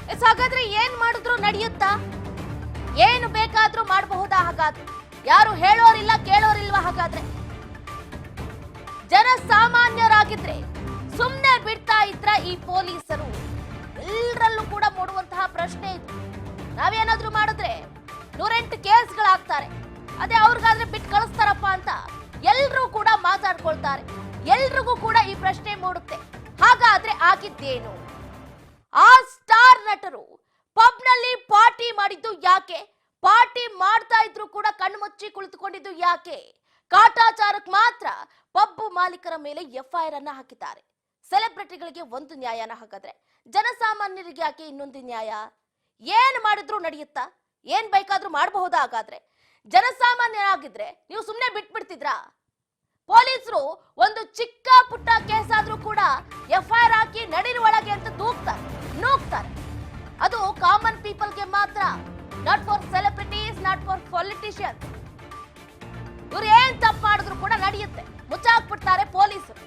ಹಾಗಾದ್ರೆ ಏನ್ ಮಾಡಿದ್ರು ನಡೆಯುತ್ತಾ? ಏನು ಬೇಕಾದ್ರೂ ಮಾಡಬಹುದಾ ಹಾಗಾದ್ರೆ? ಯಾರು ಹೇಳೋರಿಲ್ಲ, ಕೇಳೋರಿಲ್ವಾ ಹಾಗಾದ್ರೆ? ಜನ ಸಾಮಾನ್ಯರಾಗಿದ್ರೆ ಸುಮ್ನೆ ಬಿಡ್ತಾ ಇದ್ರ ಈ ಪೊಲೀಸರು. ಎಲ್ಲರಲ್ಲೂ ಕೂಡ ಮೂಡುವಂತಹ ಪ್ರಶ್ನೆ ಇದು. ನಾವೇನಾದ್ರೂ ಮಾಡಿದ್ರೆ ನೂರೆಂಟು ಕೇಸ್ಗಳಾಗ್ತಾರೆ. ಅದೇ ಅವ್ರಿಗಾದ್ರೆ ಬಿಟ್ಟು ಕಳಿಸ್ತಾರಪ್ಪ ಅಂತ ಎಲ್ರೂ ಕೂಡ ಮಾತಾಡ್ಕೊಳ್ತಾರೆ. ಎಲ್ರಿಗೂ ಕೂಡ ಈ ಪ್ರಶ್ನೆ ಮೂಡುತ್ತೆ. ಹಾಗಾದ್ರೆ ಆಗಿದ್ದೇನು? ಆ ನಟರು ಪಬ್ನಲ್ಲಿ ಪಾರ್ಟಿ ಮಾಡಿದ್ದು ಯಾಕೆ? ಪಾರ್ಟಿ ಮಾಡ್ತಾ ಇದ್ರು ಕೂಡ ಕಣ್ಣು ಮುಚ್ಚಿ ಕುಳಿತುಕೊಂಡಿದ್ದು ಯಾಕೆ? ಕಾಟಾಚಾರಕ್ಕೆ ಮಾತ್ರ ಪಬ್ ಮಾಲೀಕರ ಮೇಲೆ ಎಫ್ಐಆರ್ ಅನ್ನ ಹಾಕಿದ್ದಾರೆ. ಸೆಲೆಬ್ರಿಟಿಗಳಿಗೆ ಒಂದು ನ್ಯಾಯನ ಹಾಗಾದ್ರೆ ಜನಸಾಮಾನ್ಯರಿಗೆ ಯಾಕೆ ಇನ್ನೊಂದು ನ್ಯಾಯ? ಏನ್ ಮಾಡಿದ್ರು ನಡೆಯುತ್ತಾ? ಏನ್ ಬೇಕಾದ್ರೂ ಮಾಡಬಹುದಾ ಹಾಗಾದ್ರೆ? ಜನಸಾಮಾನ್ಯರಾಗಿದ್ರೆ ನೀವು ಸುಮ್ಮನೆ ಬಿಟ್ಬಿಡ್ತಿದ್ರಾ? ಪೊಲೀಸರು ಒಂದು ಚಿಕ್ಕ ಪುಟ್ಟ ಕೇಸ್ ಆದ್ರೂ ಕೂಡ ಎಫ್ಐಆರ್ ಹಾಕಿ ನಡಿನ ಒಳಗೆ ಅಂತ ದೂಕ್ತಾರೆ ನೂಗ್ತಾರೆ ಅದು ಕಾಮನ್ ಪೀಪಲ್ಗೆ ಮಾತ್ರ not for celebrities not for politician ಇವ್ರು ಏನ್ ತಪ್ಪು ಮಾಡಿದ್ರು ಕೂಡ ನಡೆಯುತ್ತೆ. ಮುಚ್ಚಾಕ್ಬಿಡ್ತಾರೆ ಪೊಲೀಸರು.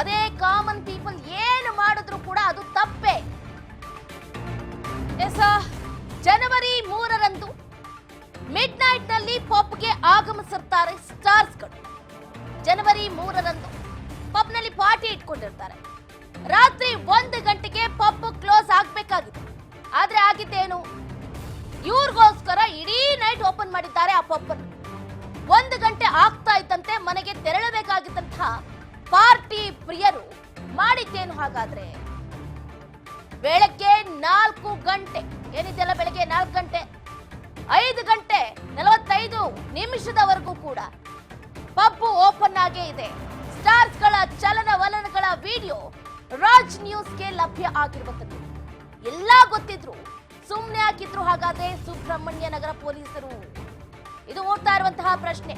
ಅದೇ ಕಾಮನ್ ಪೀಪಲ್ ಏನು ಮಾಡಿದ್ರು ಕೂಡ ಅದು ತಪ್ಪೇ. ಜನವರಿ ಮೂರರಂದು ಮಿಡ್ ನೈಟ್ನಲ್ಲಿ ಪಬ್ಗೆ ಆಗಮಿಸಿರ್ತಾರೆ ಸ್ಟಾರ್ಸ್ಗಳು. ಜನವರಿ ಮೂರರಂದು ಪಬ್ನಲ್ಲಿ ಪಾರ್ಟಿ ಇಟ್ಕೊಂಡಿರ್ತಾರೆ. ರಾತ್ರಿ ಒಂದು ಗಂಟೆಗೆ ಪಬ್ ಕ್ಲೋಸ್ ಆಗ್ಬೇಕಾಗಿತ್ತು ಆದ್ರೆ ಆಗಿದ್ದೇನು ಇವ್ರಿಗೋಸ್ಕರ ಇಡೀ ನೈಟ್ ಓಪನ್ ಮಾಡಿದ್ದಾರೆ ಆ ಪಬ್ ಒಂದು ಗಂಟೆ ಆಗ್ತಾ ಇದ್ದಂತೆ ಮನೆಗೆ ತೆರಳಬೇಕಾಗಿದ್ದಂತಹ ಪಾರ್ಟಿ ಪ್ರಿಯರು ಮಾಡಿದ್ದೇನು ಹಾಗಾದ್ರೆ? ಬೆಳಗ್ಗೆ ನಾಲ್ಕು ಗಂಟೆ. ಏನಿದೆಯಲ್ಲ ಬೆಳಗ್ಗೆ ನಾಲ್ಕು ಗಂಟೆ? ಐದು ಗಂಟೆ ನಲವತ್ತೈದು ನಿಮಿಷದವರೆಗೂ ಕೂಡ ಪಬ್ಬು ಓಪನ್ ಆಗೇ ಇದೆ. ಸ್ಟಾರ್ಸ್ಗಳ ಚಲನವಲನಗಳ ವಿಡಿಯೋ ರಾಜ್ ನ್ಯೂಸ್ಗೆ ಲಭ್ಯ ಆಗಿರುವಂಥದ್ದು. ಎಲ್ಲ ಗೊತ್ತಿದ್ರು ಸುಮ್ಮನೆ ಹಾಕಿದ್ರು ಹಾಗಾದ್ರೆ ಸುಬ್ರಹ್ಮಣ್ಯ ನಗರ ಪೊಲೀಸರು. ಇದು ಓಡ್ತಾ ಇರುವಂತಹ ಪ್ರಶ್ನೆ.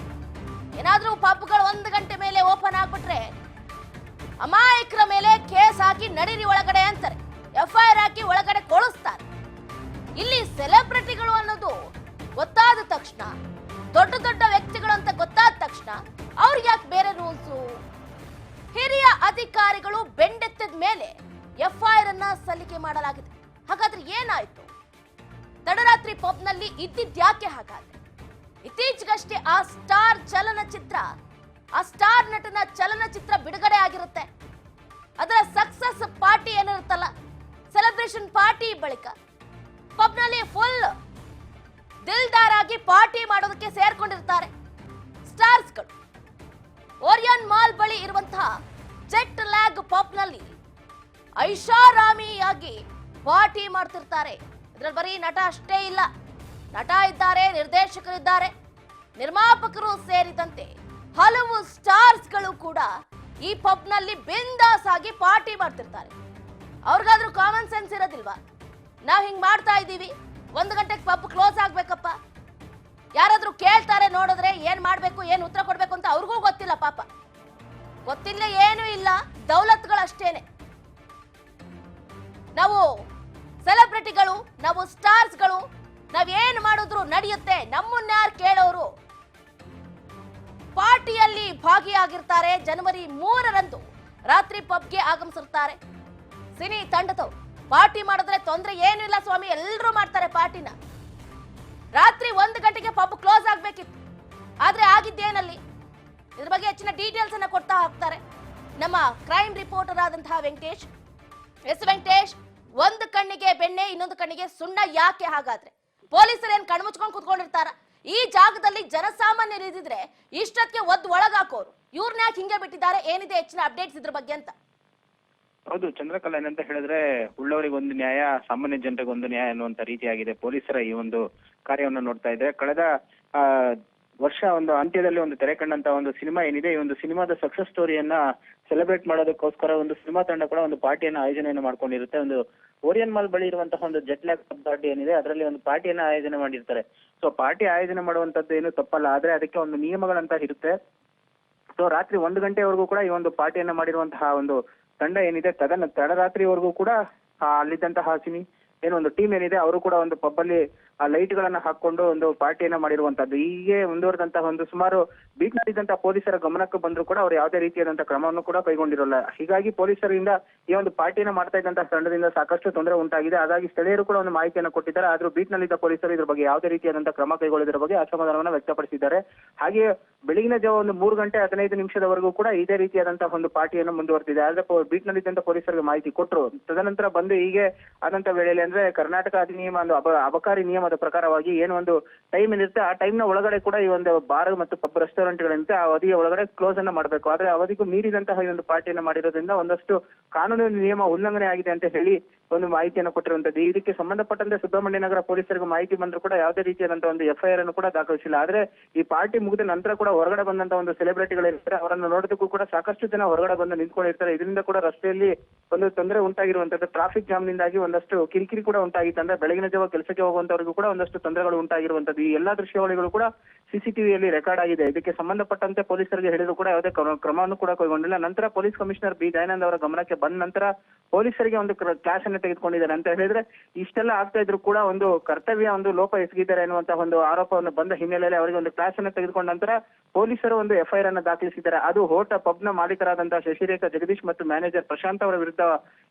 ಏನಾದ್ರೂ ಪಬ್ಗಳು ಒಂದು ಗಂಟೆ ಮೇಲೆ ಓಪನ್ ಆಗ್ಬಿಟ್ರೆ, ಅಮಾಯಕರ ಮೇಲೆ ಕೇಸ್ ಹಾಕಿ ನಡೀರಿ ಒಳಗಡೆ ಅಂತಾರೆ. ಎಫ್ಐಆರ್ ಹಾಕಿ ಒಳಗಡೆ ಕೊಳಿಸ್ತಾರೆ. ಇಲ್ಲಿ ಸೆಲೆಬ್ರಿಟಿಗಳು ಅನ್ನೋದು ಗೊತ್ತಾದ ತಕ್ಷಣ, ದೊಡ್ಡ ದೊಡ್ಡ ವ್ಯಕ್ತಿಗಳು ಅಂತ ಗೊತ್ತಾದ ತಕ್ಷಣ ಅವ್ರಿಗೆ ಯಾಕೆ ಬೇರೆ ಅಧಿಕಾರಿಗಳು ಬೆಂಡೆತ್ತದ ಮೇಲೆ ಎಫ್ಐಆರ್ ಅನ್ನ ಸಲ್ಲಿಕೆ ಮಾಡಲಾಗಿದೆ. ಹಾಗಾದ್ರೆ ಏನಾಯ್ತು? ತಡರಾತ್ರಿ ಪಬ್ನಲ್ಲಿ ಇದ್ದಿದ್ಯಾಕೆ ಹಾಗಾದ್ರೆ? ಇತ್ತೀಚೆಗಷ್ಟೇ ಆ ಸ್ಟಾರ್ ಚಲನಚಿತ್ರ, ಆ ಸ್ಟಾರ್ ನಟನ ಚಲನಚಿತ್ರ ಬಿಡುಗಡೆ ಆಗಿರುತ್ತೆ. ಅದರ ಸಕ್ಸಸ್ ಪಾರ್ಟಿ ಏನಿರುತ್ತಲ್ಲ ಸೆಲೆಬ್ರೇಷನ್ ಪಾರ್ಟಿ ಬಳಿಕ. ಪಬ್ನಲ್ಲಿ ಫುಲ್ ದಿಲ್ದಾರ್ ಆಗಿ ಪಾರ್ಟಿ ಮಾಡೋದಕ್ಕೆ ಸೇರ್ಕೊಂಡಿರ್ತಾರೆ. ಸ್ಟಾರ್ಸ್ಗಳು ಓರಿಯನ್ ಮಾಲ್ ಬಳಿ ಇರುವಂತಹ ಪಬ್ನಲ್ಲಿ ಐಷಾರಾಮಿಯಾಗಿ ಪಾರ್ಟಿ ಮಾಡ್ತಿರ್ತಾರೆ. ಇದ್ರಲ್ಲಿ ಬರೀ ನಟ ಅಷ್ಟೇ ಇಲ್ಲ. ನಟ ಇದ್ದಾರೆ, ನಿರ್ದೇಶಕರಿದ್ದಾರೆ. ನಿರ್ಮಾಪಕರು ಸೇರಿದಂತೆ ಹಲವು ಸ್ಟಾರ್ಸ್ಗಳು ಕೂಡ ಈ ಪಬ್ನಲ್ಲಿ ಬಿಂದಾಸ್ ಆಗಿ ಪಾರ್ಟಿ ಮಾಡ್ತಿರ್ತಾರೆ. ಅವ್ರಿಗಾದ್ರೂ ಕಾಮನ್ ಸೆನ್ಸ್ ಇರೋದಿಲ್ವಾ? ನಾವು ಹಿಂಗೆ ಮಾಡ್ತಾ ಇದ್ದೀವಿ. ಒಂದು ಗಂಟೆಗೆ ಪಬ್ ಕ್ಲೋಸ್ ಆಗ್ಬೇಕಪ್ಪ. ಯಾರಾದರೂ ಕೇಳ್ತಾರೆ ನೋಡಿದ್ರೆ ಏನು ಮಾಡಬೇಕು, ಏನು ಉತ್ತರ ಕೊಡಬೇಕು ಅಂತ ಅವ್ರಿಗೂ ಗೊತ್ತಿಲ್ಲ ಪಾಪ. ಗೊತ್ತಿಲ್ಲ ಏನೂ ಇಲ್ಲ. ದೌಲತ್ಗಳಷ್ಟೇನೆ. ನಾವು ಸೆಲೆಬ್ರಿಟಿಗಳು, ನಾವು ಸ್ಟಾರ್ಸ್ಗಳು, ನಾವೇನ್ ಮಾಡಿದ್ರು ನಡೆಯುತ್ತೆ ನಮ್ಮನ್ನ ಯಾರು ಕೇಳೋರು? ಪಾರ್ಟಿಯಲ್ಲಿ ಭಾಗಿಯಾಗಿರ್ತಾರೆ ಜನವರಿ ಮೂರರಂದು. ರಾತ್ರಿ ಪಬ್ಗೆ ಆಗಮಿಸಿರ್ತಾರೆ. ಸಿನಿ ತಂಡದವ್ರು. ಪಾರ್ಟಿ ಮಾಡಿದ್ರೆ ತೊಂದರೆ ಏನಿಲ್ಲ ಸ್ವಾಮಿ ಎಲ್ಲರೂ ಮಾಡ್ತಾರೆ ಪಾರ್ಟಿನ. ರಾತ್ರಿ ಒಂದು ಗಂಟೆಗೆ ಪಬ್ ಕ್ಲೋಸ್ ಆಗ್ಬೇಕಿತ್ತು. ಆದ್ರೆ ಆಗಿದ್ದೇನಲ್ಲಿ. ಇದ್ರ ಬಗ್ಗೆ ಹೆಚ್ಚಿನ ಡೀಟೇಲ್ಸ್ ಅನ್ನ ಕೊಡ್ತಾ ಹೋಗ್ತಾರೆ. ನಮ್ಮ ಕ್ರೈಮ್ ರಿಪೋರ್ಟರ್ ಆದಂತಹ ವೆಂಕಟೇಶ್. ಎಸ್ ವೆಂಕಟೇಶ್ ಒಂದು ಕಣ್ಣಿಗೆ ಬೆಣ್ಣೆ ಇನ್ನೊಂದು ಕಣ್ಣಿಗೆ ಸುಣ್ಣ ಯಾಕೆ ಹಾಗಾದ್ರೆ? ಪೊಲೀಸರು ಏನ್ ಕಣ್ಮುಚ್ಕೊಂಡು ಕುತ್ಕೊಂಡಿರ್ತಾರ? ಈ ಜಾಗದಲ್ಲಿ ಜನಸಾಮಾನ್ಯರು ಇದ್ದಿದ್ರೆ ಇಷ್ಟಕ್ಕೆ ಒದ್ ಒಳಗಾಕೋರು. ಇವ್ರನ್ನ ಯಾಕೆ ಹಿಂಗೆ ಬಿಟ್ಟಿದ್ದಾರೆ? ಏನಿದೆ ಹೆಚ್ಚಿನ ಅಪ್ಡೇಟ್ಸ್ ಇದ್ರ ಬಗ್ಗೆ ಅಂತ. ಹೌದು ಚಂದ್ರಕಲ ಏನಂತ ಹೇಳಿದ್ರೆ ಉಳ್ಳವರಿಗೆ ಒಂದು ನ್ಯಾಯ ಸಾಮಾನ್ಯ ಜನರಿಗೆ ಒಂದು ನ್ಯಾಯ ಅನ್ನುವಂತ ರೀತಿಯಾಗಿದೆ. ಪೊಲೀಸರ ಈ ಒಂದು ಕಾರ್ಯವನ್ನು ನೋಡ್ತಾ ಇದ್ರೆ ಕಳೆದ ಆ, ವರ್ಷ ಒಂದು ಅಂತ್ಯದಲ್ಲಿ ಒಂದು ತೆರೆ ಕಂಡಂತ ಒಂದು ಸಿನಿಮಾ ಏನಿದೆ, ಈ ಒಂದು ಸಿನಿಮಾದ ಸಕ್ಸಸ್ ಸ್ಟೋರಿಯನ್ನ ಸೆಲೆಬ್ರೇಟ್ ಮಾಡೋದಕ್ಕೋಸ್ಕರ ಒಂದು ಸಿನಿಮಾ ತಂಡ ಕೂಡ ಒಂದು ಪಾರ್ಟಿಯನ್ನ ಆಯೋಜನೆಯನ್ನು ಮಾಡ್ಕೊಂಡಿರುತ್ತೆ. ಒಂದು ಓರಿಯನ್ ಮಾಲ್ ಬಳಿ ಇರುವಂತಹ ಒಂದು ಜೆಟ್ ಲ್ಯಾಕ್ ಪಾರ್ಟಿ ಏನಿದೆ, ಅದರಲ್ಲಿ ಒಂದು ಪಾರ್ಟಿಯನ್ನ ಆಯೋಜನೆ ಮಾಡಿರ್ತಾರೆ. ಸೊ ಪಾರ್ಟಿ ಆಯೋಜನೆ ಮಾಡುವಂತದ್ದು ಏನು ತಪ್ಪಲ್ಲ, ಆದ್ರೆ ಅದಕ್ಕೆ ಒಂದು ನಿಯಮಗಳಂತ ಇರುತ್ತೆ. ಸೊ ರಾತ್ರಿ ಒಂದು ಗಂಟೆವರೆಗೂ ಕೂಡ ಈ ಒಂದು ಪಾರ್ಟಿಯನ್ನ ಮಾಡಿರುವಂತಹ ಒಂದು ತಂಡ ಏನಿದೆ, ತದನ ತಡರಾತ್ರಿವರೆಗೂ ಕೂಡ ಅಲ್ಲಿದ್ದಂತಹ ಸಿನಿ, ಏನೋ ಒಂದು ಟೀಮ್ ಏನಿದೆ, ಅವರು ಕೂಡ ಒಂದು ಪಬ್ ಅಲ್ಲಿ ಆ ಲೈಟ್ ಗಳನ್ನ ಹಾಕೊಂಡು ಒಂದು ಪಾರ್ಟಿಯನ್ನ ಮಾಡಿರುವಂತದ್ದು. ಹೀಗೆ ಮುಂದುವರೆದಂತಹ ಒಂದು ಸುಮಾರು ಬೀಟ್ ನಡೆದಂತಹ ಪೊಲೀಸರ ಗಮನಕ್ಕೆ ಬಂದ್ರು ಕೂಡ ಅವರು ಯಾವುದೇ ರೀತಿಯಾದಂತಹ ಕ್ರಮವನ್ನು ಕೂಡ ಕೈಗೊಂಡಿರಲ್ಲ. ಹೀಗಾಗಿ ಪೊಲೀಸರಿಂದ ಈ ಒಂದು ಪಾರ್ಟಿಯನ್ನ ಮಾಡ್ತಾ ಇದ್ದಂತಹ ತಂಡದಿಂದ ಸಾಕಷ್ಟು ತೊಂದರೆ ಉಂಟಾಗಿದೆ. ಹಾಗಾಗಿ ಸ್ಥಳೀಯರು ಕೂಡ ಒಂದು ಮಾಹಿತಿಯನ್ನು ಕೊಟ್ಟಿದ್ದಾರೆ. ಆದ್ರೂ ಬೀಟ್ ನಲ್ಲಿದ್ದ ಪೊಲೀಸರು ಇದ್ರ ಬಗ್ಗೆ ಯಾವುದೇ ರೀತಿಯಾದಂತಹ ಕ್ರಮ ಕೈಗೊಳ್ಳಿದ್ರ ಬಗ್ಗೆ ಅಸಮಾಧಾನವನ್ನು ವ್ಯಕ್ತಪಡಿಸಿದ್ದಾರೆ. ಹಾಗೆ ಬೆಳಗಿನ ಜಾವ ಒಂದು ಮೂರು ಗಂಟೆ ಹದಿನೈದು ನಿಮಿಷದವರೆಗೂ ಕೂಡ ಇದೇ ರೀತಿಯಾದಂತಹ ಒಂದು ಪಾರ್ಟಿಯನ್ನು ಮುಂದುವರೆದಿದೆ. ಆದ್ರೆ ಬೀಟ್ ನಲ್ಲಿದ್ದಂತಹ ಪೊಲೀಸರಿಗೆ ಮಾಹಿತಿ ಕೊಟ್ಟರು ತದನಂತರ ಬಂದು ಹೀಗೆ ಆದಂತ ವೇಳೆಯಲ್ಲಿ ಅಂದ್ರೆ ಕರ್ನಾಟಕ ಅಧಿನಿಯಮ ಒಂದು ಅಬಕಾರಿ ಅಬಕಾರಿ ನಿಯಮದ ಪ್ರಕಾರವಾಗಿ ಏನು ಒಂದು ಟೈಮ್ ಏನಿರುತ್ತೆ ಆ ಟೈಮ್ನ ಒಳಗಡೆ ಕೂಡ ಈ ಒಂದು ಬಾರ್ ಮತ್ತು ಪಬ್ ರೆಸ್ಟೋರೆಂಟ್ ಗಳಿಂದ ಆ ಅವಧಿಯ ಒಳಗಡೆ ಕ್ಲೋಸ್ ಅನ್ನ ಮಾಡಬೇಕು. ಆದ್ರೆ ಅವಧಿಗೂ ಮೀರಿದಂತಹ ಈ ಒಂದು ಪಾರ್ಟಿಯನ್ನು ಮಾಡಿರೋದ್ರಿಂದ ಒಂದಷ್ಟು ಕಾನೂನು ನಿಯಮ ಉಲ್ಲಂಘನೆ ಆಗಿದೆ ಅಂತ ಹೇಳಿ ಒಂದು ಮಾಹಿತಿಯನ್ನು ಕೊಟ್ಟಿರುವಂತದ್ದು ಇದಕ್ಕೆ ಸಂಬಂಧಪಟ್ಟಂತೆ ಸುಬ್ರಹ್ಮಣ್ಯ ನಗರ ಪೊಲೀಸರಿಗೆ ಮಾಹಿತಿ ಬಂದರೂ ಕೂಡ ಯಾವುದೇ ರೀತಿಯಾದಂತಹ ಒಂದು ಎಫ್ಐಆರ್ ಅನ್ನು ಕೂಡ ದಾಖಲಿಸಿಲ್ಲ. ಆದ್ರೆ ಈ ಪಾರ್ಟಿ ಮುಗಿದ ನಂತರ ಕೂಡ ಹೊರಗಡೆ ಬಂದಂತ ಒಂದು ಸೆಲೆಬ್ರಿಟಿಗಳಿರ್ತಾರೆ ಅವರನ್ನು ನೋಡೋದಕ್ಕೂ ಕೂಡ ಸಾಕಷ್ಟು ಜನ ಹೊರಗಡೆ ಬಂದು ನಿಂತ್ಕೊಂಡಿರ್ತಾರೆ ಇದರಿಂದ ಕೂಡ ರಸ್ತೆಯಲ್ಲಿ ಒಂದು ತೊಂದರೆ ಉಂಟಾಗಿರುವಂತದ್ದು ಟ್ರಾಫಿಕ್ ಜಾಮ್ ನಿಂದಾಗಿ ಒಂದಷ್ಟು ಕಿರಿಕಿರಿ ಕೂಡ ಉಂಟಾಗಿತ್ತು. ಅಂದ್ರೆ ಬೆಳಗಿನ ಜಾವ ಕೆಲಸಕ್ಕೆ ಹೋಗುವಂತವರಿಗೂ ಕೂಡ ಒಂದಷ್ಟು ತೊಂದರೆಗಳು ಉಂಟಾಗಿರುವಂತದ್ದು ಈ ಎಲ್ಲಾ ದೃಶ್ಯಾವಳಿಗಳು ಕೂಡ ಸಿಸಿಟಿವಿಯಲ್ಲಿ ರೆಕಾರ್ಡ್ ಆಗಿದೆ. ಇದಕ್ಕೆ ಸಂಬಂಧಪಟ್ಟಂತೆ ಪೊಲೀಸರಿಗೆ ಹೇಳಿದ್ರು ಕೂಡ ಯಾವುದೇ ಕ್ರಮ- ಕ್ರಮವನ್ನು ಕೂಡ ಕೈಗೊಂಡಿಲ್ಲ. ನಂತರ ಪೊಲೀಸ್ ಕಮಿಷನರ್ ಬಿ. ದಯಾನಂದ್ ಅವರ ಗಮನಕ್ಕೆ ಬಂದ ನಂತರ ಪೊಲೀಸರಿಗೆ ಒಂದು ಕ್ಲಾಸ್ ಅನ್ನು ತೆಗೆದುಕೊಂಡಿದ್ದಾರೆ ಅಂತ ಹೇಳಿದ್ರೆ ಇಷ್ಟೆಲ್ಲ ಆಗ್ತಾ ಇದ್ರು ಕೂಡ ಒಂದು ಕರ್ತವ್ಯ, ಒಂದು ಲೋಪ ಎಸಗಿದ್ದಾರೆ ಅನ್ನುವಂತಹ ಒಂದು ಆರೋಪವನ್ನು ಬಂದ ಹಿನ್ನೆಲೆಯಲ್ಲಿ ಅವರಿಗೆ ಒಂದು ಕ್ಲಾಸ್ ಅನ್ನು ತೆಗೆದುಕೊಂಡ ನಂತರ ಪೊಲೀಸರು ಒಂದು ಎಫ್ಐಆರ್ ಅನ್ನು ದಾಖಲಿಸಿದ್ದಾರೆ. ಅದು ಹೋಟ ಪಬ್ನ ಮಾಲೀಕರಾದಂತಹ ಶಶಿರೇಖಾ, ಜಗದೀಶ್ ಮತ್ತು ಮ್ಯಾನೇಜರ್ ಪ್ರಶಾಂತ್ ಅವರ ವಿರುದ್ಧ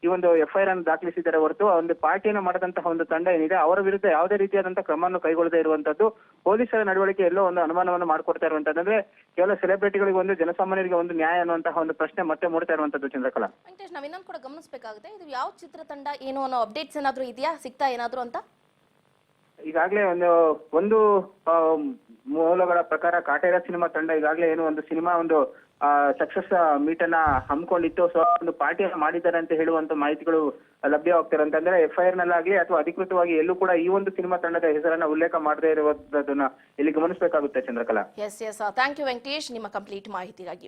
ಈ ಒಂದು ಎಫ್ಐಆರ್ ಅನ್ನು ದಾಖಲಿಸಿದ್ದಾರೆ ಹೊರತು ಒಂದು ಪಾರ್ಟಿಯನ್ನು ಮಾಡದಂತಹ ಒಂದು ತಂಡ ಏನಿದೆ, ಅವರ ವಿರುದ್ಧ ಯಾವುದೇ ರೀತಿಯಾದಂತಹ ಕ್ರಮವನ್ನು ಕೈಗೊಳ್ಳದೇ ಇರುವಂತದ್ದು ಪೊಲೀಸರ ನಡವಳಿಕೆ ಎಲ್ಲೋ ಒಂದು ಅನುಮಾನವನ್ನು ಮಾಡ್ಕೊಡ್ತಾ ಇರುವಂತದ್ದು. ಅಂದ್ರೆ ಕೇವಲ ಸೆಲೆಬ್ರಿಟಿಗಳಿಗೆ ಒಂದು ಜನಸಾಮಾನ್ಯರಿಗೆ ಒಂದು ನ್ಯಾಯ ಅನ್ನುವಂತಹ ಒಂದು ಪ್ರಶ್ನೆ ಮತ್ತೆ ಮೂಡ್ತಾ ಇರುವಂತದ್ದು ಚಂದ್ರಕಲಾ. ವೆಂಕಟೇಶ್ ನಾವ್ ಇನ್ನೊಂದು ಕೂಡ ಗಮನಿಸಬೇಕಾಗುತ್ತೆ, ಇದು ಯಾವ ಚಿತ್ರತಂಡ ಏನು ಅನ್ನೋ ಅಪ್ಡೇಟ್ಸ್ ಏನಾದ್ರು ಇದೆಯಾ? ಸಿಗ್ತಾ ಏನಾದ್ರು ಅಂತ? ಈಗಾಗಲೇ ಒಂದು ಒಂದು ಮೂಲಗಳ ಪ್ರಕಾರ ಕಾಟೇರ ಸಿನಿಮಾ ತಂಡ ಈಗಾಗಲೇ ಏನು ಒಂದು ಸಿನಿಮಾ ಒಂದು ಸಕ್ಸಸ್ ಮೀಟ್ ಅನ್ನ ಹಮ್ಮಿಕೊಂಡಿತ್ತು. ಸೊ ಒಂದು ಪಾರ್ಟಿಯನ್ನ ಮಾಡಿದ್ದಾರೆ ಅಂತ ಹೇಳುವಂತ ಮಾಹಿತಿಗಳು ಲಭ್ಯವಾಗ್ತಾರೆ ಅಂತಂದ್ರೆ ಎಫ್ಐಆರ್ ನಲ್ಲಾಗ್ಲಿ ಅಥವಾ ಅಧಿಕೃತವಾಗಿ ಎಲ್ಲೂ ಕೂಡ ಈ ಒಂದು ಸಿನಿಮಾ ತಂಡದ ಹೆಸರನ್ನ ಉಲ್ಲೇಖ ಮಾಡದೇ ಇರುವಂತದನ್ನ ಇಲ್ಲಿ ಗಮನಿಸಬೇಕಾಗುತ್ತೆ Chandrakala. Yes yes thank you Venkatesh ನಿಮ್ಮ ಕಂಪ್ಲೀಟ್ ಮಾಹಿತಿಗಾಗಿ.